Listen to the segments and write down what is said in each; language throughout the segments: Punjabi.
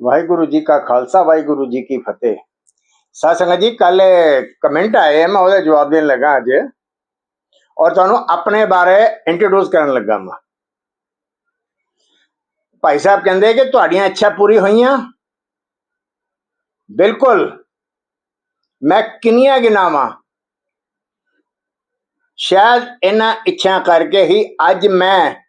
ਵਾਹਿਗੁਰੂ ਜੀ ਕਾ ਖਾਲਸਾ, ਵਾਹਿਗੁਰੂ ਜੀ ਕੀ ਫਤਿਹ। ਸਾਧ ਜੀ, ਕੱਲ ਕਮੈਂਟ ਆਏ ਮੈਂ ਉਹਦਾ ਜਵਾਬ ਦੇਣ ਲੱਗਾ ਅੱਜ। ਔਰ ਤੁਹਾਨੂੰ ਆਪਣੇ ਬਾਰੇ ਇੰਟਰੋਡਿਊਸ ਕਰਨ ਲੱਗਾ ਮੈਂ ਭਾਈ ਸਾਹਿਬ ਕਹਿੰਦੇ ਕਿ ਤੁਹਾਡੀਆਂ ਇੱਛਾ ਪੂਰੀ ਹੋਈਆਂ? ਬਿਲਕੁਲ। ਮੈਂ ਕਿੰਨੀਆਂ ਗਿਨਾਵਾਂ ਸ਼ਾਇਦ ਇਹਨਾਂ ਇੱਛਾ ਕਰਕੇ ਹੀ ਅੱਜ ਮੈਂ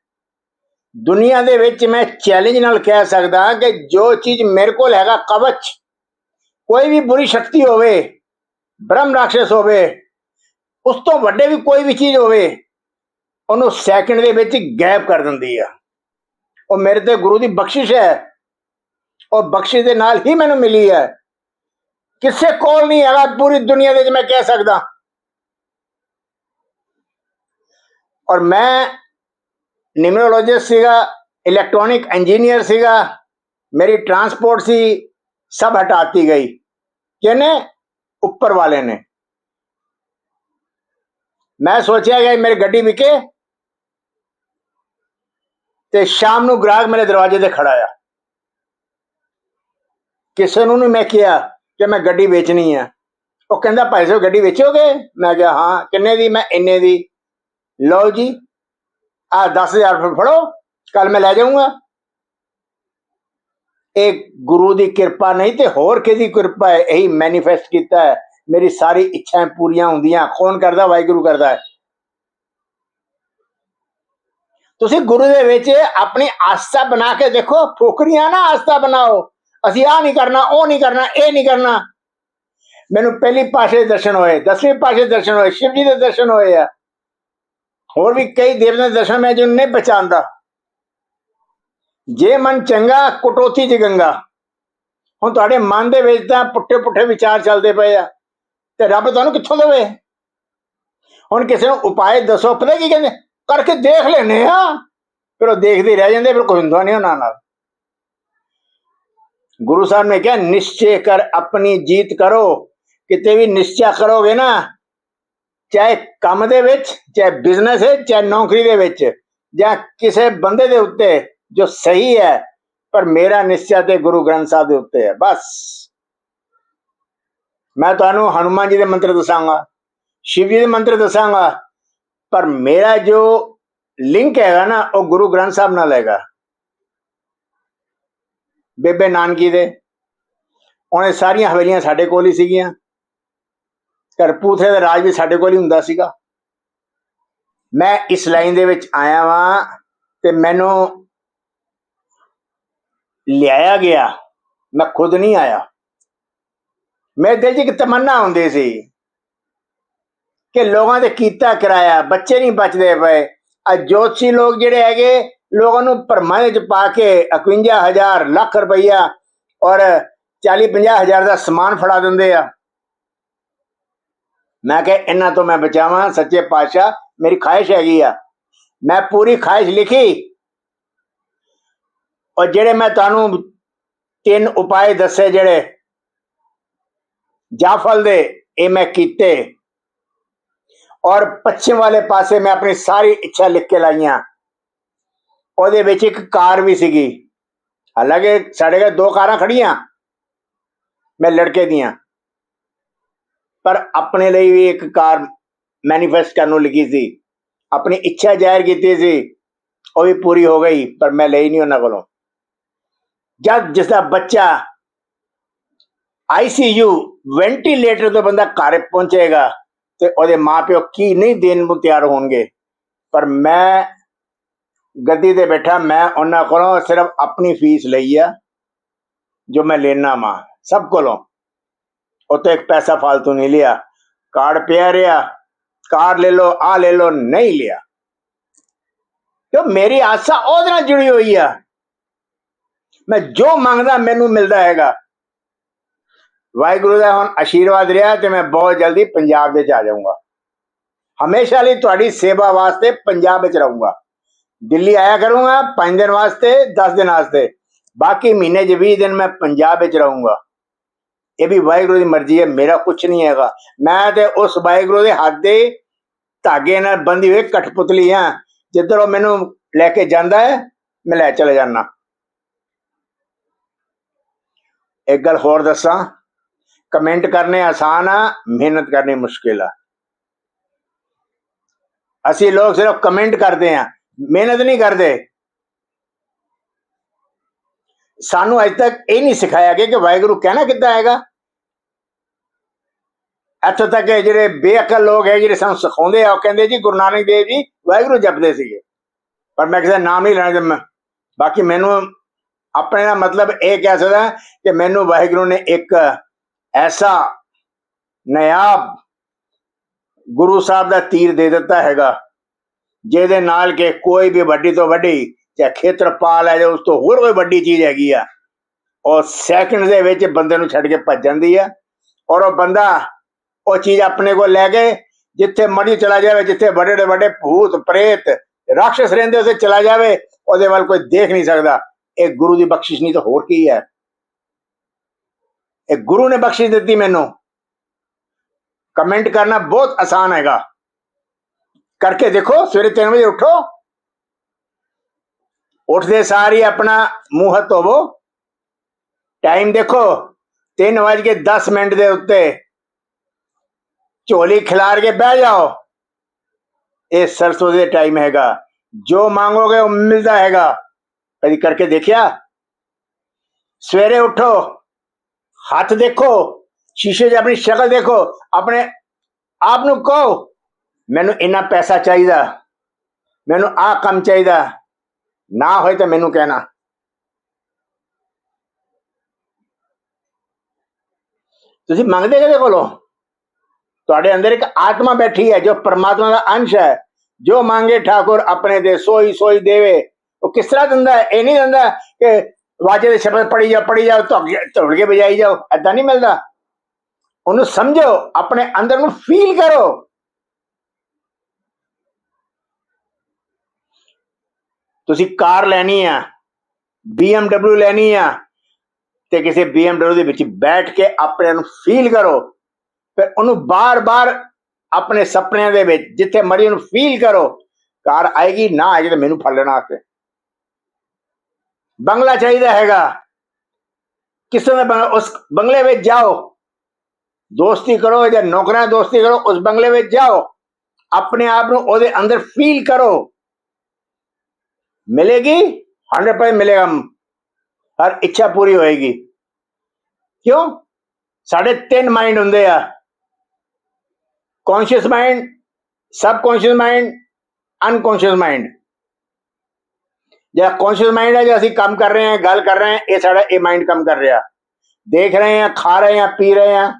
ਦੁਨੀਆ ਦੇ ਵਿੱਚ ਮੈਂ ਚੈਲੰਜ ਨਾਲ ਕਹਿ ਸਕਦਾ ਕਿ ਜੋ ਚੀਜ਼ ਮੇਰੇ ਕੋਲ ਹੈਗਾ ਕਵਚ, ਕੋਈ ਵੀ ਬੁਰੀ ਸ਼ਕਤੀ ਹੋਵੇ, ਬ੍ਰਹਮ ਰਾਖਸ਼ ਹੋਵੇ, ਉਸ ਤੋਂ ਵੱਡੇ ਵੀ ਕੋਈ ਵੀ ਚੀਜ਼ ਹੋਵੇ, ਉਹਨੂੰ ਸੈਕਿੰਡ ਦੇ ਵਿੱਚ ਗਾਇਬ ਕਰ ਦਿੰਦੀ ਆ। ਉਹ ਮੇਰੇ ਤੇ ਗੁਰੂ ਦੀ ਬਖਸ਼ਿਸ਼ ਹੈ। ਉਹ ਬਖਸ਼ਿਸ਼ ਦੇ ਨਾਲ ਹੀ ਮੈਨੂੰ ਮਿਲੀ ਹੈ। ਕਿਸੇ ਕੋਲ ਨਹੀਂ ਹੈਗਾ ਪੂਰੀ ਦੁਨੀਆ ਦੇ ਵਿੱਚ ਮੈਂ ਕਹਿ ਸਕਦਾ। ਔਰ ਮੈਂ ਨਿਊਮਰੋਲੋਜਿਸਟ ਸੀਗਾ ਇਲੈਕਟ੍ਰੋਨਿਕ ਇੰਜੀਨੀਅਰ ਸੀਗਾ, ਮੇਰੀ ਟਰਾਂਸਪੋਰਟ ਸੀ, ਸਭ ਹਟਾਤੀ ਗਈ। ਕਿਹਨੇ? ਉੱਪਰ ਵਾਲੇ ਨੇ। ਮੈਂ ਸੋਚਿਆ ਕਿ ਮੇਰੀ ਗੱਡੀ ਵਿਕੇ। ਤੇ ਸ਼ਾਮ ਨੂੰ ਗ੍ਰਾਹਕ ਮੇਰੇ ਦਰਵਾਜ਼ੇ ਤੇ ਖੜਾ ਆ। ਕਿਸੇ ਨੂੰ ਨਹੀਂ ਮੈਂ ਕਿਹਾ ਕਿ ਮੈਂ ਗੱਡੀ ਵੇਚਣੀ ਆ। ਉਹ ਕਹਿੰਦਾ, ਭਾਈ ਸਾਹਿਬ, ਗੱਡੀ ਵੇਚੋਗੇ? ਮੈਂ ਕਿਹਾ, ਹਾਂ, ਕਿੰਨੇ ਦੀ? ਮੈਂ ਇੰਨੇ ਦੀ। ਲਓ ਜੀ ਆ 10000 ਰੁਪਏ ਫੜੋ ਕੱਲ ਮੈਂ ਲੈ ਜਾਊਂਗਾ। ਇਹ ਗੁਰੂ ਦੀ ਕਿਰਪਾ ਨਹੀਂ ਤੇ ਹੋਰ ਕਿਹਦੀ ਕਿਰਪਾ ਹੈ? ਇਹੀ ਮੈਨੀਫੈਸਟ ਕੀਤਾ ਹੈ। ਮੇਰੀ ਸਾਰੀ ਇੱਛਾਵਾਂ ਪੂਰੀਆਂ ਹੁੰਦੀਆਂ। ਕੌਣ ਕਰਦਾ? ਵਾਹਿਗੁਰੂ ਕਰਦਾ ਹੈ। ਤੁਸੀਂ ਗੁਰੂ ਦੇ ਵਿੱਚ ਆਪਣੀ ਆਸਥਾ ਬਣਾ ਕੇ ਦੇਖੋ। ਠੋਕਰੀਆਂ ਨਾ ਆਸਥਾ ਬਣਾਓ। ਅਸੀਂ ਆ ਨਹੀਂ ਕਰਨਾ, ਉਹ ਨਹੀਂ ਕਰਨਾ, ਇਹ ਨਹੀਂ ਕਰਨਾ। ਮੈਨੂੰ ਪਹਿਲੀ ਪਾਸ਼ੇ ਦਰਸ਼ਨ ਹੋਏ, ਦਸਵੀਂ ਪਾਸ਼ੇ ਦਰਸ਼ਨ ਹੋਏ, ਸ਼ਿਵ ਜੀ ਦੇ ਦਰਸ਼ਨ ਹੋਏ ਆ। ਹੋਰ ਵੀ ਕਈ ਦੇਵਤਾ ਦੇ ਦਰਸ਼ਨ ਮੈਂ ਜਿਹਨੂੰ ਨਹੀਂ ਪਛਾਣਦਾ। ਜੇ ਮਨ ਚੰਗਾ, ਕਟੋਤੀ ਚ ਗੰਗਾ। ਹੁਣ ਤੁਹਾਡੇ ਮਨ ਦੇ ਵਿੱਚ ਤਾਂ ਪੁੱਠੇ ਪੁੱਠੇ ਵਿਚਾਰ ਚੱਲਦੇ ਪਏ ਆ ਤੇ ਰੱਬ ਤੁਹਾਨੂੰ ਕਿੱਥੋਂ ਦੇਵੇ? ਹੁਣ ਕਿਸੇ ਨੂੰ ਉਪਾਏ ਦੱਸੋ, ਪਤਾ ਕੀ ਕਹਿੰਦੇ? ਕਰਕੇ ਦੇਖ ਲੈਨੇ ਆ। ਫਿਰ ਉਹ ਦੇਖਦੇ ਰਹਿ ਜਾਂਦੇ, ਫਿਰ ਕੋਈ ਹੁੰਦਾ ਨਹੀਂ ਉਹਨਾਂ ਨਾਲ। ਗੁਰੂ ਸਾਹਿਬ ਨੇ ਕਿਹਾ, ਨਿਸ਼ਚੈ ਕਰ, ਆਪਣੀ ਜੀਤ ਕਰੋ। ਕਿਤੇ ਵੀ ਨਿਸ਼ਚੈ ਕਰੋਗੇ ਨਾ ਚਾਹੇ ਕੰਮ ਦੇ ਵਿੱਚ, ਚਾਹੇ ਬਿਜ਼ਨਸ ਹੈ, ਚਾਹੇ ਨੌਕਰੀ ਦੇ ਵਿੱਚ, ਜਾਂ ਕਿਸੇ ਬੰਦੇ ਦੇ ਉੱਤੇ ਜੋ ਸਹੀ ਹੈ, ਪਰ ਮੇਰਾ ਨਿਸ਼ਚੈ ਤੇ ਗੁਰੂ ਗ੍ਰੰਥ ਸਾਹਿਬ ਦੇ ਉੱਤੇ ਹੈ, ਬਸ। ਮੈਂ ਤੁਹਾਨੂੰ ਹਨੂਮਾਨ ਜੀ ਦੇ ਮੰਤਰ ਦੱਸਾਂਗਾ, ਸ਼ਿਵ ਜੀ ਦੇ ਮੰਤਰ ਦੱਸਾਂਗਾ, ਪਰ ਮੇਰਾ ਜੋ ਲਿੰਕ ਹੈਗਾ ਨਾ, ਉਹ ਗੁਰੂ ਗ੍ਰੰਥ ਸਾਹਿਬ ਨਾਲ ਹੈਗਾ। ਬੇਬੇ ਨਾਨਕੀ ਦੇ, ਉਹਨੇ ਸਾਰੀਆਂ ਹਵੇਲੀਆਂ ਸਾਡੇ ਕੋਲ ਹੀ ਸੀਗੀਆਂ। ਕਰਪੂਥਲੇ ਦਾ ਰਾਜ ਵੀ ਸਾਡੇ ਕੋਲ ਹੀ ਹੁੰਦਾ ਸੀਗਾ। ਮੈਂ ਇਸ ਲਾਈਨ ਦੇ ਵਿੱਚ ਆਇਆ ਵਾਂ ਤੇ ਮੈਨੂੰ ਲਿਆਇਆ ਗਿਆ। ਮੈਂ ਖੁਦ ਨਹੀਂ ਆਇਆ। ਮੇਰੇ ਦਿਲ 'ਚ ਇੱਕ ਤਮੰਨਾ ਹੁੰਦੀ ਸੀ ਕਿ ਲੋਕਾਂ ਦੇ ਕੀਤਾ ਕਰਾਇਆ, ਬੱਚੇ ਨਹੀਂ ਬਚਦੇ ਪਏ। ਅਜੋਤਸ਼ੀ ਲੋਕ ਜਿਹੜੇ ਹੈਗੇ, ਲੋਕਾਂ ਨੂੰ ਭਰਮਾਂ ਵਿੱਚ ਪਾ ਕੇ 51000 ਲੱਖ ਰੁਪਈਆ ਔਰ 40 ਹਜ਼ਾਰ ਦਾ ਸਮਾਨ ਫੜਾ ਦਿੰਦੇ ਆ। ਮੈਂ ਕਿਹਾ, ਇਹਨਾਂ ਤੋਂ ਮੈਂ ਬਚਾਵਾਂ, ਸੱਚੇ ਪਾਤਸ਼ਾਹ, ਮੇਰੀ ਖਾਹਿਸ਼ ਹੈਗੀ ਆ। ਮੈਂ ਪੂਰੀ ਖਾਹਿਸ਼ ਲਿਖੀ। ਔਰ ਜਿਹੜੇ ਮੈਂ ਤੁਹਾਨੂੰ ਤਿੰਨ ਉਪਾਏ ਦੱਸੇ ਜਿਹੜੇ ਜਾਫਲ ਦੇ, ਇਹ ਮੈਂ ਕੀਤੇ। ਔਰ ਪੱਛਮ ਵਾਲੇ ਪਾਸੇ ਮੈਂ ਆਪਣੀ ਸਾਰੀ ਇੱਛਾ ਲਿਖ ਕੇ ਲਾਈਆਂ। ਉਹਦੇ ਵਿੱਚ ਇੱਕ ਕਾਰ ਵੀ ਸੀਗੀ। ਹਾਲਾਂਕਿ ਸਾਡੇ ਕੋਲ ਦੋ ਕਾਰਾਂ ਖੜੀਆਂ ਮੈਂ ਲੜਕੇ ਦੀਆਂ। ਪਰ ਆਪਣੇ ਲਈ ਵੀ ਇੱਕ ਕਾਰ ਮੈਨੀਫੈਸਟ ਕਰਨ ਨੂੰ ਲਿਖੀ ਸੀ। ਆਪਣੀ ਇੱਛਾ ਜ਼ਾਹਿਰ ਕੀਤੀ ਸੀ। ਉਹ ਵੀ ਪੂਰੀ ਹੋ ਗਈ, ਪਰ ਮੈਂ ਲਈ ਨਹੀਂ ਉਹਨਾਂ ਕੋਲੋਂ। ਜਦ ਜਿਸ ਦਾ ਬੱਚਾ ਆਈਸੀਯੂ ਵੈਂਟੀਲੇਟਰ ਤੋਂ ਬੰਦਾ ਘਰ ਪਹੁੰਚੇਗਾ ਤੇ ਉਹਦੇ ਮਾਪਿਓ ਕੀ ਨਹੀਂ ਦੇਣ ਨੂੰ ਤਿਆਰ ਹੋਣਗੇ। ਪਰ ਮੈਂ ਗੱਦੀ ਤੇ ਬੈਠਾ, ਮੈਂ ਉਹਨਾਂ ਕੋਲੋਂ ਸਿਰਫ ਆਪਣੀ ਫੀਸ ਲਈ ਆ, ਜੋ ਮੈਂ ਲੈਣਾ ਮਾਂ ਸਭ ਕੋਲੋਂ। ਉੱਤੇ ਇੱਕ ਪੈਸਾ ਫालतू ਨਹੀਂ ਲਿਆ। ਕਾਰਡ ਪਿਆ ਰਿਹਾ। ਕਾਰਡ ਲੈ ਲਓ ਆ ਲੈ ਲਓ, ਨਹੀਂ ਲਿਆ। ਕਿਉਂ? ਮੇਰੀ ਆਸਾ ਉਹਦੇ ਨਾਲ ਜੁੜੀ ਹੋਈ ਆ। ਮੈਂ ਜੋ ਮੰਗਦਾ, ਮੈਨੂੰ ਮਿਲਦਾ ਹੈਗਾ। ਵਾਹਿਗੁਰੂ ਦਾ ਹੁਣ ਆਸ਼ੀਰਵਾਦ ਰਿਹਾ ਤੇ ਮੈਂ ਬਹੁਤ ਜਲਦੀ ਪੰਜਾਬ ਵਿੱਚ ਆ ਜਾਊਂਗਾ। ਹਮੇਸ਼ਾ ਲਈ ਤੁਹਾਡੀ ਸੇਵਾ ਵਾਸਤੇ ਪੰਜਾਬ ਵਿੱਚ ਰਹੂੰਗਾ। ਦਿੱਲੀ ਆਇਆ ਕਰੂੰਗਾ 5 ਦਿਨ ਵਾਸਤੇ 10 ਦਿਨ ਵਾਸਤੇ। ਬਾਕੀ ਮਹੀਨੇ 'ਚ 20 ਦਿਨ ਮੈਂ ਪੰਜਾਬ ਵਿੱਚ ਰਹੂੰਗਾ। ਇਹ ਵੀ ਵਾਹਿਗੁਰੂ ਦੀ ਮਰਜ਼ੀ ਹੈ, ਮੇਰਾ ਕੁਝ ਨਹੀਂ ਹੈਗਾ। ਮੈਂ ਤੇ ਉਸ ਵਾਹਿਗੁਰੂ ਦੇ ਹੱਥ ਦੇ ਧਾਗੇ ਨਾਲ ਬੰਦੀ ਹੋਈ ਕਠਪੁਤਲੀ ਆ। ਜਿੱਧਰ ਉਹ ਮੈਨੂੰ ਲੈ ਕੇ ਜਾਂਦਾ ਹੈ, ਮੈਂ ਲੈ ਚਲੇ ਜਾਣਾ ਇੱਕ ਗੱਲ ਹੋਰ ਦੱਸਾਂ, ਕਮੈਂਟ ਕਰਨੇ ਆਸਾਨ ਆ, ਮਿਹਨਤ ਕਰਨੀ ਮੁਸ਼ਕਿਲ ਆ। ਅਸੀਂ ਲੋਕ ਸਿਰਫ ਕਮੈਂਟ ਕਰਦੇ ਆ, ਮਿਹਨਤ ਨਹੀਂ ਕਰਦੇ। ਸਾਨੂੰ ਅਜੇ ਤੱਕ ਇਹ ਨਹੀਂ ਸਿਖਾਇਆ ਗਿਆ ਕਿ ਵਾਹਿਗੁਰੂ ਕਹਿਣਾ ਕਿੱਦਾਂ ਹੈਗਾ। ਇੱਥੋਂ ਤੱਕ ਜਿਹੜੇ ਬੇਅਕਲ ਲੋਕ ਹੈ ਜਿਹੜੇ ਸਾਨੂੰ ਸਿਖਾਉਂਦੇ ਆ, ਉਹ ਕਹਿੰਦੇ ਜੀ, ਗੁਰੂ ਨਾਨਕ ਦੇਵ ਜੀ ਵਾਹਿਗੁਰੂ ਜਪਦੇ ਸੀਗੇ। ਪਰ ਮੈਂ ਕਿਸੇ ਦਾ ਨਾਮ ਨਹੀਂ ਲੈਣਾ ਚਾਹੁੰਦਾ ਬਾਕੀ ਮੈਨੂੰ ਆਪਣੇ ਦਾ ਮਤਲਬ ਇਹ ਕਹਿ ਸਕਦਾ ਕਿ ਮੈਨੂੰ ਵਾਹਿਗੁਰੂ ਨੇ ਇੱਕ ਐਸਾ ਨਾਇਬ ਗੁਰੂ ਸਾਹਿਬ ਦਾ ਤੀਰ ਦੇ ਦਿੱਤਾ ਹੈਗਾ, ਜਿਹਦੇ ਨਾਲ ਕਿ ਕੋਈ ਵੀ ਵੱਡੀ ਤੋਂ ਵੱਡੀ ਚਾਹੇ ਖੇਤਰਪਾਲ ਹੈ ਜਾਂ ਉਸ ਤੋਂ ਹੋਰ ਕੋਈ ਵੱਡੀ ਚੀਜ਼ ਹੈਗੀ ਆ। ਉਹ ਸੈਕਿੰਡ ਦੇ ਵਿੱਚ ਬੰਦੇ ਨੂੰ ਛੱਡ ਕੇ ਭੱਜ ਜਾਂਦੀ ਆ। ਔਰ ਉਹ ਬੰਦਾ ਉਹ ਚੀਜ਼ ਆਪਣੇ ਕੋਲ ਲੈ ਕੇ ਜਿੱਥੇ ਮਰਜ਼ੀ ਚਲਾ ਜਾਵੇ, ਜਿੱਥੇ ਵੱਡੇ ਵੱਡੇ ਵੱਡੇ ਭੂਤ, ਪ੍ਰੇਤ, ਰਾਖਸ਼ ਰਹਿੰਦੇ ਉਸੇ ਚਲਾ ਜਾਵੇ, ਉਹਦੇ ਵੱਲ ਕੋਈ ਦੇਖ ਨਹੀਂ ਸਕਦਾ। ਇਹ ਗੁਰੂ ਦੀ ਬਖਸ਼ਿਸ਼ ਨਹੀਂ ਤਾਂ ਹੋਰ ਕੀ ਹੈ? ਇਹ ਗੁਰੂ ਨੇ ਬਖਸ਼ਿਸ਼ ਦਿੱਤੀ ਮੈਨੂੰ। ਕਮੈਂਟ ਕਰਨਾ ਬਹੁਤ ਆਸਾਨ ਹੈਗਾ। ਕਰਕੇ ਦੇਖੋ, ਸਵੇਰੇ 3 ਵਜੇ ਉਠੋ। ਉੱਠਦੇ ਸਾਰ ਹੀ ਆਪਣਾ ਮੂੰਹ ਹੱਥ ਧੋਵੋ। ਟਾਈਮ ਦੇਖੋ 3 ਵਜੇ ਕੇ 10 ਮਿੰਟ ਦੇ ਉੱਤੇ। ਝੋਲੀ ਖਿਲਾਰ ਕੇ ਬਹਿ ਜਾਓ। ਇਹ ਸਰਸੋਂ ਦੇ ਟਾਈਮ ਹੈਗਾ। ਜੋ ਮੰਗੋਗੇ ਉਹ ਮਿਲਦਾ ਹੈਗਾ। ਕਦੀ ਕਰਕੇ ਦੇਖਿਆ? ਸਵੇਰੇ ਉਠੋ, ਹੱਥ ਦੇਖੋ, ਸ਼ੀਸ਼ੇ 'ਚ ਆਪਣੀ ਸ਼ਕਲ ਦੇਖੋ, ਆਪਣੇ ਆਪ ਨੂੰ ਕਹੋ, ਮੈਨੂੰ ਇੰਨਾ ਪੈਸਾ ਚਾਹੀਦਾ। ਮੈਨੂੰ ਆਹ ਕੰਮ ਚਾਹੀਦਾ। ਨਾ ਹੋਏ ਤਾਂ ਮੈਨੂੰ ਕਹਿਣਾ। ਤੁਸੀਂ ਮੰਗਦੇ ਕਿਹਦੇ ਕੋਲੋਂ? ਤੁਹਾਡੇ ਅੰਦਰ ਇੱਕ ਆਤਮਾ ਬੈਠੀ ਹੈ ਜੋ ਪਰਮਾਤਮਾ ਦਾ ਅੰਸ਼ ਹੈ। ਜੋ ਮੰਗੇ ਠਾਕੁਰ ਆਪਣੇ ਦੇ, ਸੋਈ ਸੋਈ ਦੇਵੇ। ਉਹ ਕਿਸ ਤਰ੍ਹਾਂ ਦਿੰਦਾ ਹੈ? ਇਹ ਨਹੀਂ ਦਿੰਦਾ ਕਿ ਵਾਜੇ ਦੇ ਸ਼ਬਦ ਪੜੀ ਜਾ ਪੜੀ ਜਾ ਧੁੜ ਕੇ ਬਜਾਈ ਜਾਓ ਐਦਾਂ ਨਹੀਂ ਮਿਲਦਾ। ਉਹਨੂੰ ਸਮਝੋ, ਆਪਣੇ ਅੰਦਰ ਨੂੰ ਫੀਲ ਕਰੋ। ਤੁਸੀਂ ਕਾਰ ਲੈਣੀ ਆ BMW ਲੈਣੀ ਆ ਤੇ ਕਿਸੇ BMW ਦੇ ਵਿੱਚ ਬੈਠ ਕੇ ਆਪਣੇ ਨੂੰ ਫੀਲ ਕਰੋ ਫਿਰ ਉਹਨੂੰ ਬਾਰ-ਬਾਰ ਆਪਣੇ ਸੁਪਨਿਆਂ ਦੇ ਵਿੱਚ ਜਿੱਥੇ ਮਰਜ਼ੀ ਉਹਨੂੰ ਫੀਲ ਕਰੋ, ਕਾਰ ਆਏਗੀ, ਨਾ ਆਏਗੀ ਤਾਂ ਮੈਨੂੰ ਫੜ ਲੈਣਾ ਆਕੇ ਬੰਗਲਾ ਚਾਹੀਦਾ ਹੈਗਾ। ਕਿਸੇ ਨੇ ਬੰਗਲਾ ਉਸ ਬੰਗਲੇ ਵਿੱਚ ਜਾਓ। ਦੋਸਤੀ ਕਰੋ ਜਾਂ ਨੌਕਰਾਂ ਦੋਸਤੀ ਕਰੋ, ਉਸ ਬੰਗਲੇ ਵਿੱਚ ਜਾਓ। ਆਪਣੇ ਆਪ ਨੂੰ ਉਹਦੇ ਅੰਦਰ ਫੀਲ ਕਰੋ। ਮਿਲੇਗੀ 100% ਮਿਲੇਗਾ ਹਰ ਇੱਛਾ ਪੂਰੀ ਹੋਏਗੀ ਕਿਉਂ ਸਾਡੇ ਤਿੰਨ ਮਾਈਂਡ ਹੁੰਦੇ ਆ conscious mind subconscious mind unconscious mind ਜਿਹੜਾ ਕੌਨਸ਼ੀਅਸ ਮਾਈਂਡ ਹੈ ਜੇ ਅਸੀਂ ਕੰਮ ਕਰ ਰਹੇ ਹਾਂ ਗੱਲ ਕਰ ਰਹੇ ਹਾਂ ਇਹ ਸਾਡਾ ਇਹ ਮਾਈਂਡ ਕੰਮ ਕਰ ਰਿਹਾ ਦੇਖ ਰਹੇ ਹਾਂ ਖਾ ਰਹੇ ਹਾਂ ਪੀ ਰਹੇ ਹਾਂ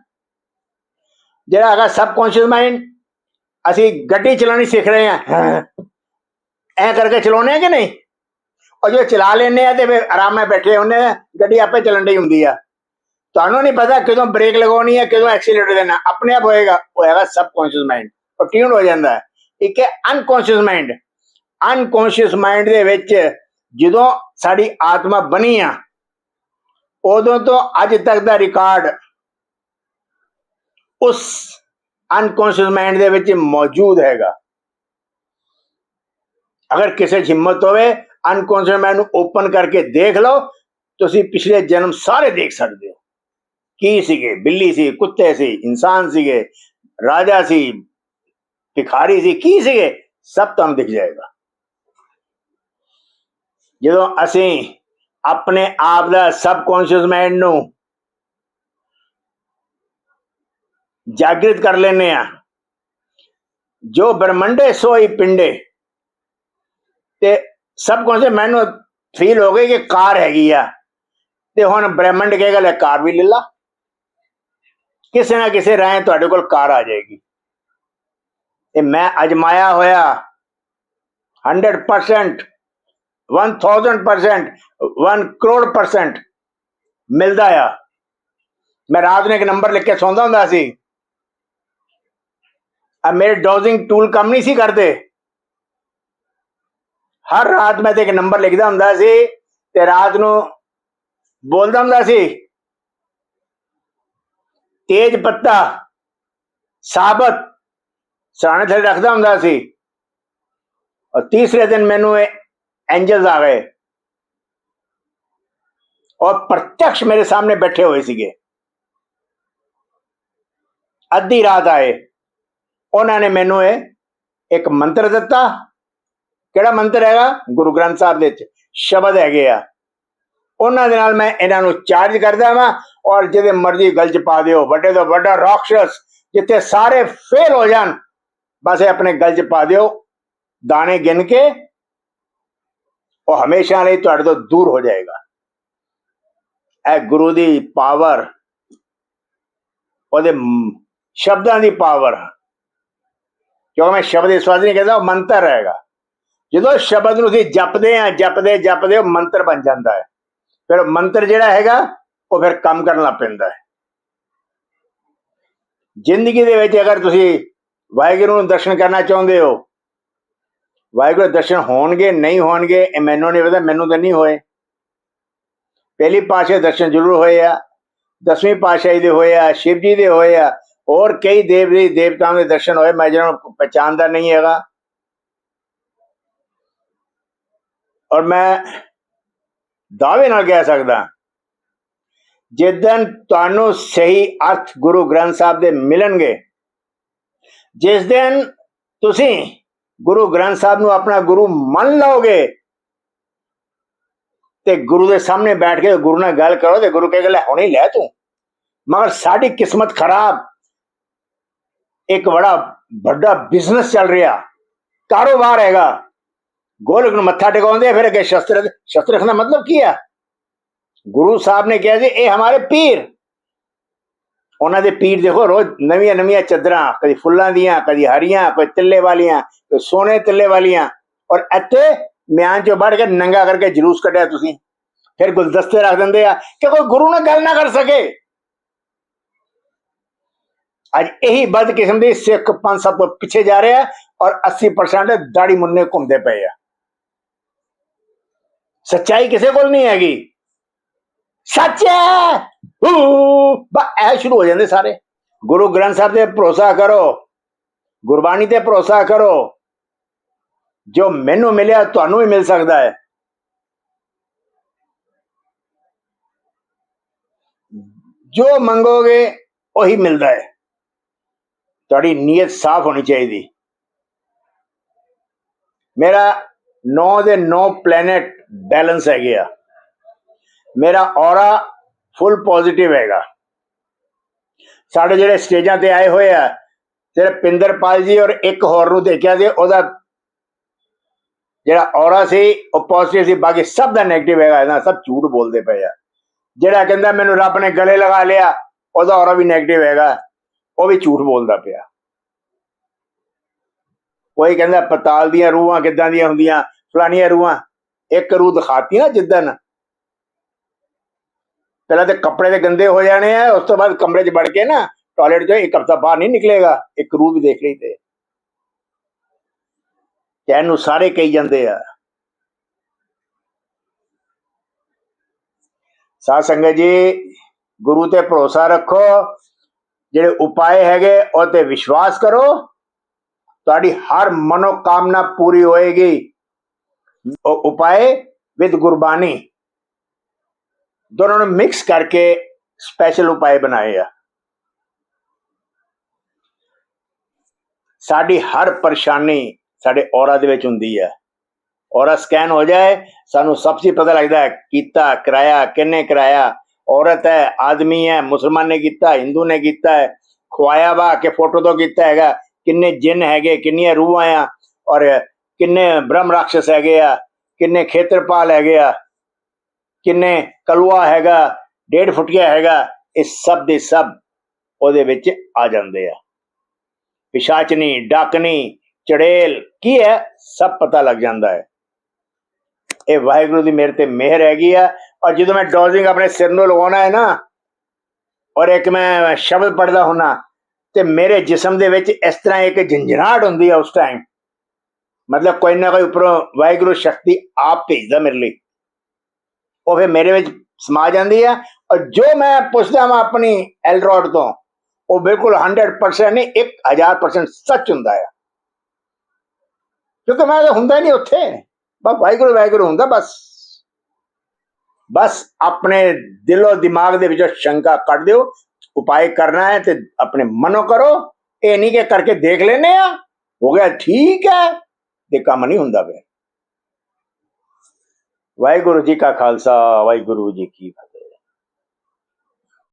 ਜਿਹੜਾ ਹੈਗਾ ਸਬਕੌਨਸ਼ੀਅਸ ਮਾਈਂਡ ਅਸੀਂ ਗੱਡੀ ਚਲਾਉਣੀ ਸਿੱਖ ਰਹੇ ਹਾਂ ਐ ਕਰਕੇ ਚਲਾਉਨੇ ਆ ਕਿ ਨਹੀਂ? ਉਹ ਜੇ ਚਲਾ ਲੈਨੇ ਆ ਤੇ ਫਿਰ ਆਰਾਮ ਨਾਲ ਬੈਠੇ ਹੁੰਨੇ ਆ, ਗੱਡੀ ਆਪੇ ਚੱਲਣ ਦੀ ਹੁੰਦੀ ਆ। ਤੁਹਾਨੂੰ ਨਹੀਂ ਪਤਾ ਕਦੋਂ ਬ੍ਰੇਕ ਲਗਾਉਣੀ ਹੈ ਕਦੋਂ ਐਕਸੀਲਰੇਟਰ ਦੇਣਾ, ਆਪਣੇ ਆਪ ਹੋਏਗਾ, ਉਹ ਹੈਗਾ ਸਬਕੌਨਸ਼ੀਅਸ ਮਾਈਂਡ ਉਹ ਟਿਊਨ ਹੋ ਜਾਂਦਾ ਹੈ? ਇੱਕ ਹੈ ਅਨਕੌਨਸ਼ੀਅਸ ਮਾਈਂਡ ਅਨਕੌਨਸ਼ੀਅਸ ਮਾਈਂਡ ਦੇ ਵਿੱਚ ਜਦੋਂ ਸਾਡੀ ਆਤਮਾ ਬਣੀ ਆ, ਉਦੋਂ ਤੋਂ ਅੱਜ ਤੱਕ ਦਾ ਰਿਕਾਰਡ ਉਸ ਅਨਕੌਨਸ਼ੀਅਸ ਮਾਈਂਡ ਦੇ ਵਿੱਚ ਮੌਜੂਦ ਹੈਗਾ। ਅਗਰ ਕਿਸੇ 'ਚ ਹਿੰਮਤ ਹੋਵੇ ਅਨਕੌਨਸ਼ੀਅਸ ਮਾਈਂਡ ਨੂੰ ਓਪਨ ਕਰਕੇ ਦੇਖ ਲਓ, ਤੁਸੀਂ ਪਿਛਲੇ ਜਨਮ ਸਾਰੇ ਦੇਖ ਸਕਦੇ ਹੋ। ਕੀ ਸੀਗੇ? ਬਿੱਲੀ ਸੀ, ਕੁੱਤੇ ਸੀ, ਇਨਸਾਨ ਸੀਗੇ, ਰਾਜਾ ਸੀ, ਭਿਖਾਰੀ ਸੀ, ਕੀ ਸੀਗੇ? ਸਭ ਤੁਹਾਨੂੰ ਦਿਖ ਜਾਏਗਾ। ਜਦੋਂ ਅਸੀਂ ਆਪਣੇ ਆਪ ਦਾ ਸਬਕੌਂਸ਼ੀਅਸ ਮਾਈਂਡ ਨੂੰ ਜਾਗਰਿਤ ਕਰ ਲੈਨੇ ਆ ਜੋ ਬ੍ਰਹਮੰਡੇ ਸੋਈ ਪਿੰਡੇ ਸਭ ਸਬਕੌਂਸ਼ੀਅਸ ਮੈਨੂੰ ਫੀਲ ਹੋ ਗਈ ਕਿ ਕਾਰ ਹੈਗੀ ਆ। ਤੇ ਹੁਣ ਬ੍ਰਹਮੰਡ ਕਹੇਗਾ ਲੈ ਕਾਰ ਵੀ ਲੈ ਲਾ। ਕਿਸੇ ਨਾ ਕਿਸੇ ਰਾਹ ਤੁਹਾਡੇ ਕੋਲ ਕਾਰ ਆ ਜਾਏਗੀ। ਇਹ ਮੈਂ ਅਜਮਾਇਆ ਹੋਇਆ 100% 1000% 1 ਕਰੋੜ ਪਰਸੈਂਟ ਮਿਲਦਾ ਆ। ਮੈਂ ਰਾਤ ਨੂੰ ਇੱਕ ਨੰਬਰ ਲਿਖ ਕੇ ਸੌਂਦਾ ਹੁੰਦਾ ਸੀ। ਆ ਮੇਰੇ ਡੋਜ਼ਿੰਗ ਟੂਲ ਕੰਮ ਨਹੀਂ ਸੀ ਕਰਦੇ। ਹਰ ਰਾਤ ਮੈਂ ਤੇ ਇੱਕ ਨੰਬਰ ਲਿਖਦਾ ਹੁੰਦਾ ਸੀ ਤੇ ਰਾਤ ਨੂੰ ਬੋਲਦਾ ਹੁੰਦਾ ਸੀ, ਤੇਜ ਪੱਤਾ, ਸਾਬਤ, ਸਰਾਣੇ ਥੱਲੇ ਰੱਖਦਾ ਹੁੰਦਾ ਸੀ। ਔਰ ਤੀਸਰੇ ਦਿਨ ਮੈਨੂੰ ਇਹ ਐਂਜਲਸ ਆ ਗਏ। ਔਰ ਪ੍ਰਤੱਖ ਮੇਰੇ ਸਾਹਮਣੇ ਬੈਠੇ ਹੋਏ ਸੀਗੇ। ਅੱਧੀ ਰਾਤ ਆਏ। ਉਹਨਾਂ ਨੇ ਮੈਨੂੰ ਇਹ ਇੱਕ ਮੰਤਰ ਦਿੱਤਾ। ਕਿਹੜਾ ਮੰਤਰ ਹੈਗਾ? ਗੁਰੂ ਗ੍ਰੰਥ ਸਾਹਿਬ ਦੇ ਵਿੱਚ ਸ਼ਬਦ ਹੈਗੇ ਆ। ਉਹਨਾਂ ਦੇ ਨਾਲ ਮੈਂ ਇਹਨਾਂ ਨੂੰ ਚਾਰਜ ਕਰਦਾ ਵਾਂ ਔਰ ਜਿਹਦੇ ਮਰਜ਼ੀ ਗਲ ਚ ਪਾ ਦਿਓ। ਵੱਡੇ ਤੋਂ ਵੱਡਾ ਰਾਖਸ਼ ਜਿੱਥੇ ਸਾਰੇ ਫੇਲ ਹੋ ਜਾਣ, ਬਸ ਇਹ ਆਪਣੇ ਗਲ ਚ ਪਾ ਦਿਓ। ਦਾਣੇ ਗਿਣ ਕੇ ਉਹ ਹਮੇਸ਼ਾ ਲਈ ਤੁਹਾਡੇ ਤੋਂ ਦੂਰ ਹੋ ਜਾਏਗਾ। ਇਹ ਗੁਰੂ ਦੀ ਪਾਵਰ ਉਹਦੇ ਸ਼ਬਦਾਂ ਦੀ ਪਾਵਰ ਕਿਉਂਕਿ ਮੈਂ ਸ਼ਬਦ ਇਸ ਵਾਸਤੇ ਨਹੀਂ ਕਹਿੰਦਾ ਉਹ ਮੰਤਰ ਹੈਗਾ। ਜਦੋਂ ਸ਼ਬਦ ਨੂੰ ਅਸੀਂ ਜਪਦੇ ਆ, ਜਪਦੇ ਜਪਦੇ, ਉਹ ਮੰਤਰ ਬਣ ਜਾਂਦਾ ਹੈ। ਫਿਰ ਮੰਤਰ ਜਿਹੜਾ ਹੈਗਾ, ਉਹ ਫਿਰ ਕੰਮ ਕਰਨ ਲੱਗ ਪੈਂਦਾ ਹੈ। ਜ਼ਿੰਦਗੀ ਦੇ ਵਿੱਚ ਅਗਰ ਤੁਸੀਂ ਵਾਹਿਗੁਰੂ ਨੂੰ ਦਰਸ਼ਨ ਕਰਨਾ ਚਾਹੁੰਦੇ ਹੋ, ਵਾਹਿਗੁਰੂ ਦਰਸ਼ਨ ਹੋਣਗੇ, ਨਹੀਂ ਹੋਣਗੇ, ਇਹ ਮੈਨੂੰ ਨਹੀਂ ਪਤਾ, ਮੈਨੂੰ ਤਾਂ ਨਹੀਂ ਹੋਏ। ਪਹਿਲੀ ਪਾਸ਼ਾ ਦਰਸ਼ਨ ਜ਼ਰੂਰ ਹੋਏ ਆ, ਦਸਵੀਂ ਪਾਸ਼ਾਹੀ ਦੇ ਹੋਏ ਆ ਸ਼ਿਵ ਜੀ ਦੇ ਹੋਏ ਆ, ਹੋਰ ਕਈ ਦੇਵੀ ਦੇਵਤਾਵਾਂ ਦੇ ਦਰਸ਼ਨ ਹੋਏ, ਮੈਂ ਜਿਹਨਾਂ ਨੂੰ ਪਛਾਣਦਾ ਨਹੀਂ ਹੈਗਾ। ਔਰ ਮੈਂ ਦਾਅਵੇ ਨਾਲ ਕਹਿ ਸਕਦਾ ਜਿੱਦਨ ਤੁਹਾਨੂੰ ਸਹੀ ਅਰਥ ਗੁਰੂ ਗ੍ਰੰਥ ਸਾਹਿਬ ਦੇ ਮਿਲਣਗੇ, ਜਿਸ ਦਿਨ ਤੁਸੀਂ ਗੁਰੂ ਗ੍ਰੰਥ ਸਾਹਿਬ ਨੂੰ ਆਪਣਾ ਗੁਰੂ ਮੰਨ ਲਓਗੇ ਤੇ ਗੁਰੂ ਦੇ ਸਾਹਮਣੇ ਬੈਠ ਕੇ ਗੁਰੂ ਨਾਲ ਗੱਲ ਕਰੋ ਤੇ ਗੁਰੂ ਕਹੇਗਾ, ਲੈ ਹੁਣੇ ਲੈ ਤੂੰ। ਮਗਰ ਸਾਡੀ ਕਿਸਮਤ ਖਰਾਬ, ਇੱਕ ਬੜਾ ਵੱਡਾ ਬਿਜ਼ਨਸ ਚੱਲ ਰਿਹਾ, ਕਾਰੋਬਾਰ ਹੈਗਾ। ਗੋਲਕ ਨੂੰ ਮੱਥਾ ਟਿਕਾਉਂਦੇ ਆ, ਫਿਰ ਅੱਗੇ ਸ਼ਸਤਰ ਸ਼ਸਤਰ ਰੱਖਣ ਦਾ ਮਤਲਬ ਕੀ ਆ ਗੁਰੂ ਸਾਹਿਬ ਨੇ ਕਿਹਾ ਜੀ ਇਹ ਹਮਾਰੇ ਪੀਰ ਉਹਨਾਂ ਦੇ ਪੀਰ ਦੇਖੋ ਰੋਜ਼ ਨਵੀਆਂ ਨਵੀਆਂ ਚਾਦਰਾਂ ਕਦੀ ਫੁੱਲਾਂ ਦੀਆਂ ਕਦੀ ਹਰੀਆਂ ਕੋਈ ਤਿੱਲੇ ਵਾਲੀਆਂ ਕੋਈ ਸੋਨੇ ਤਿੱਲੇ ਵਾਲੀਆਂ ਔਰ ਇੱਥੇ ਮਿਆਂ ਚੋਂ ਵੱਢ ਕੇ ਨੰਗਾ ਕਰਕੇ ਜਲੂਸ ਕੱਢਿਆ ਤੁਸੀਂ ਫਿਰ ਗੁਲਦਸਤੇ ਰੱਖ ਦਿੰਦੇ ਆ ਕਿ ਕੋਈ ਗੁਰੂ ਨਾਲ ਗੱਲ ਨਾ ਕਰ ਸਕੇ ਅੱਜ ਇਹੀ ਬਦ ਕਿਸਮ ਦੀ ਸਿੱਖ ਪੰਜ ਸੱਤ ਤੋਂ ਪਿੱਛੇ ਜਾ ਰਿਹਾ ਹੈ ਔਰ 80% ਦਾੜੀ ਮੁੰਨੇ ਘੁੰਮਦੇ ਪਏ ਆ ਸੱਚਾਈ ਕਿਸੇ ਕੋਲ ਨਹੀਂ ਹੈਗੀ। ਸੱਚ ਹੈ। ਹੂ। ਬਾ ਐ ਸ਼ੁਰੂ ਹੋ ਜਾਂਦੇ ਸਾਰੇ। ਗੁਰੂ ਗ੍ਰੰਥ ਸਾਹਿਬ ਤੇ ਭਰੋਸਾ ਕਰੋ। ਗੁਰਬਾਣੀ ਤੇ ਭਰੋਸਾ ਕਰੋ। ਜੋ ਮੈਨੂੰ ਮਿਲਿਆ, ਤੁਹਾਨੂੰ ਵੀ ਮਿਲ ਸਕਦਾ ਹੈ। ਜੋ ਮੰਗੋਗੇ, ਉਹੀ ਮਿਲਦਾ ਹੈ। ਤੁਹਾਡੀ ਨੀਅਤ ਸਾਫ਼ ਹੋਣੀ ਚਾਹੀਦੀ। ਮੇਰਾ 9 ਦੇ 9 ਪਲੈਨਟ ਬੈਲੈਂਸ ਹੈਗੇ ਆ। ਮੇਰਾ ਔਰਾ ਫੁੱਲ ਪੋਜ਼ਿਟਿਵ ਹੈਗਾ। ਸਾਡੇ ਜਿਹੜੇ ਸਟੇਜਾਂ ਤੇ ਆਏ ਹੋਏ ਆ, ਜਿਹੜੇ ਪਿੰਦਰਪਾਲ ਜੀ ਔਰ ਇੱਕ ਹੋਰ ਨੂੰ ਦੇਖਿਆ ਸੀ ਉਹਦਾ ਜਿਹੜਾ ਔਰਾ ਸੀ, ਉਹ ਪੋਜ਼ਿਟਿਵ ਸੀ, ਬਾਕੀ ਸਭ ਦਾ 네ਗੇਟਿਵ ਹੈਗਾ ਇਹਨਾਂ ਸਭ ਝੂਠ ਬੋਲਦੇ ਪਏ ਆ। ਜਿਹੜਾ ਕਹਿੰਦਾ ਮੈਨੂੰ ਰੱਬ ਨੇ ਗਲੇ ਲਗਾ ਲਿਆ, ਉਹਦਾ ਔਰਾ ਵੀ 네ਗੇਟਿਵ ਹੈਗਾ, ਉਹ ਵੀ ਝੂਠ ਬੋਲਦਾ ਪਿਆ। ਕੋਈ ਕਹਿੰਦਾ ਪਤਾਲ ਦੀਆਂ ਰੂਹਾਂ ਕਿੱਦਾਂ ਦੀਆਂ ਹੁੰਦੀਆਂ, ਫਲਾਣੀਆਂ ਰੂਹਾਂ ਇੱਕ ਰੂਹ ਦਿਖਾਤੀ ਨਾ ਜਿੱਦਨ ਪਹਿਲਾਂ ਤੇ ਕੱਪੜੇ ਦੇ ਗੰਦੇ ਹੋ ਜਾਣੇ ਆ, ਉਸ ਤੋਂ ਬਾਅਦ ਕਮਰੇ 'ਚ ਵੜ ਕੇ ਨਾ ਟਾਇਲਟ 'ਚੋਂ ਇੱਕ ਹਫ਼ਤਾ ਬਾਹਰ ਨਹੀਂ ਨਿਕਲੇਗਾ, ਇੱਕ ਰੂਹ ਵੀ ਦੇਖ ਲਈ ਤੇ। ਕਹਿਣ ਨੂੰ ਸਾਰੇ ਕਹੀ ਜਾਂਦੇ ਆ। ਸਾਧ ਸੰਗਤ ਜੀ, ਗੁਰੂ ਤੇ ਭਰੋਸਾ ਰੱਖੋ, ਜਿਹੜੇ ਉਪਾਏ ਹੈਗੇ ਉਹ ਤੇ ਵਿਸ਼ਵਾਸ ਕਰੋ, ਤੁਹਾਡੀ ਹਰ ਮਨੋਕਾਮਨਾ ਪੂਰੀ ਹੋਏਗੀ। ਉਹ ਉਪਾਏ ਵਿਦ ਗੁਰਬਾਣੀ। ਦੋਨੋਂ ਨੂੰ ਮਿਕਸ ਕਰਕੇ ਉਪਾਏ ਬਣਾਏ ਆ। ਸਾਡੀ ਹਰ ਪਰੇਸ਼ਾਨੀ ਸਾਡੇ ਔਰਾ ਦੇ ਵਿੱਚ ਹੁੰਦੀ ਹੈ ਔਰਾ ਸਕੈਨ ਹੋ ਜਾਏ, ਸਾਨੂੰ ਸਭ ਤੋਂ ਪਤਾ ਲੱਗਦਾ ਹੈ, ਕੀਤਾ, ਕਿਰਾਇਆ ਕਿੰਨੇ ਕਿਰਾਇਆ। ਔਰਤ ਹੈ, ਆਦਮੀ ਹੈ, ਮੁਸਲਮਾਨ ਨੇ ਕੀਤਾ, ਹਿੰਦੂ ਨੇ ਕੀਤਾ ਹੈ ਖਵਾਇਆ ਵਾ ਕੇ ਫੋਟੋ ਤੋਂ ਕੀਤਾ ਹੈਗਾ, ਕਿੰਨੇ ਜਿੰਨ ਹੈਗੇ, ਕਿੰਨੀਆਂ ਰੂਹਾਂ ਆ। ਔਰ ਕਿੰਨੇ ਬ੍ਰਹਮ ਰਾਖਸ਼ ਹੈਗੇ ਆ, ਕਿੰਨੇ ਖੇਤਰਪਾਲ ਹੈਗੇ ਆ, ਕਿੰਨੇ ਕਲੂਆ ਹੈਗਾ, ਡੇਢ ਫੁੱਟਿਆ ਹੈਗਾ, ਇਹ ਸਭ ਦੇ ਸਭ ਉਹਦੇ ਵਿੱਚ ਆ ਜਾਂਦੇ ਆ। ਪਿਸ਼ਾਚਨੀ, ਡਾਕਨੀ, ਚੜੇਲ, ਕੀ ਹੈ? ਸਭ ਪਤਾ ਲੱਗ ਜਾਂਦਾ ਹੈ। ਇਹ ਵਾਹਿਗੁਰੂ ਦੀ ਮੇਰੇ ਤੇ ਮਿਹਰ ਹੈਗੀ ਆ, ਔਰ ਜਦੋਂ ਮੈਂ ਡੋਜ਼ਿੰਗ ਆਪਣੇ ਸਿਰ ਨੂੰ ਲਗਾਉਣਾ ਹੈ ਨਾ, ਔਰ ਇੱਕ ਮੈਂ ਸ਼ਬਦ ਪੜਦਾ ਹੁੰਨਾ, ਤੇ ਮੇਰੇ ਜਿਸਮ ਦੇ ਵਿੱਚ ਇਸ ਤਰ੍ਹਾਂ ਇੱਕ ਝੰਝਨਾਹਟ ਹੁੰਦੀ ਹੈ ਉਸ ਟਾਈਮ ਮਤਲਬ ਕੋਈ ਨਾ ਕੋਈ ਉੱਪਰੋਂ ਵਾਹਿਗੁਰੂ ਸ਼ਕਤੀ ਆਪ ਭੇਜਦਾ ਮੇਰੇ ਲਈ। ਉਹ ਫਿਰ ਮੇਰੇ ਵਿੱਚ ਸਮਾ ਜਾਂਦੀ ਹੈ ਔਰ ਜੋ ਮੈਂ ਪੁੱਛਦਾ ਮੈਂ ਆਪਣੀ ਐਲਰੋਡ ਤੋਂ, ਉਹ ਬਿਲਕੁਲ 100% ਨਹੀਂ 1000% ਸੱਚ ਹੁੰਦਾ ਹੈ ਕਿਉਂਕਿ ਮੈਂ ਹੁੰਦਾ ਨਹੀਂ ਉੱਥੇ। ਬਸ ਵਾਹਿਗੁਰੂ ਵਾਹਿਗੁਰੂ ਹੁੰਦਾ ਬਸ। ਬਸ ਆਪਣੇ ਦਿਲੋਂ ਦਿਮਾਗ ਦੇ ਵਿੱਚੋਂ ਸ਼ੰਕਾ ਕੱਢ ਦਿਓ ਉਪਾਏ ਕਰਨਾ ਹੈ ਤੇ ਆਪਣੇ ਮਨੋਂ ਕਰੋ। ਇਹ ਨਹੀਂ ਕਿ ਕਰਕੇ ਦੇਖ ਲੈਨੇ ਆ। ਹੋ ਗਿਆ, ਠੀਕ ਹੈ। ਦੇ ਕੰਮ ਨਹੀਂ ਹੁੰਦਾ ਪਿਆ। ਵਾਹਿਗੁਰੂ ਜੀ ਕਾ ਖਾਲਸਾ ਵਾਹਿਗੁਰੂ ਜੀ ਕੀ ਫਤਿਹ।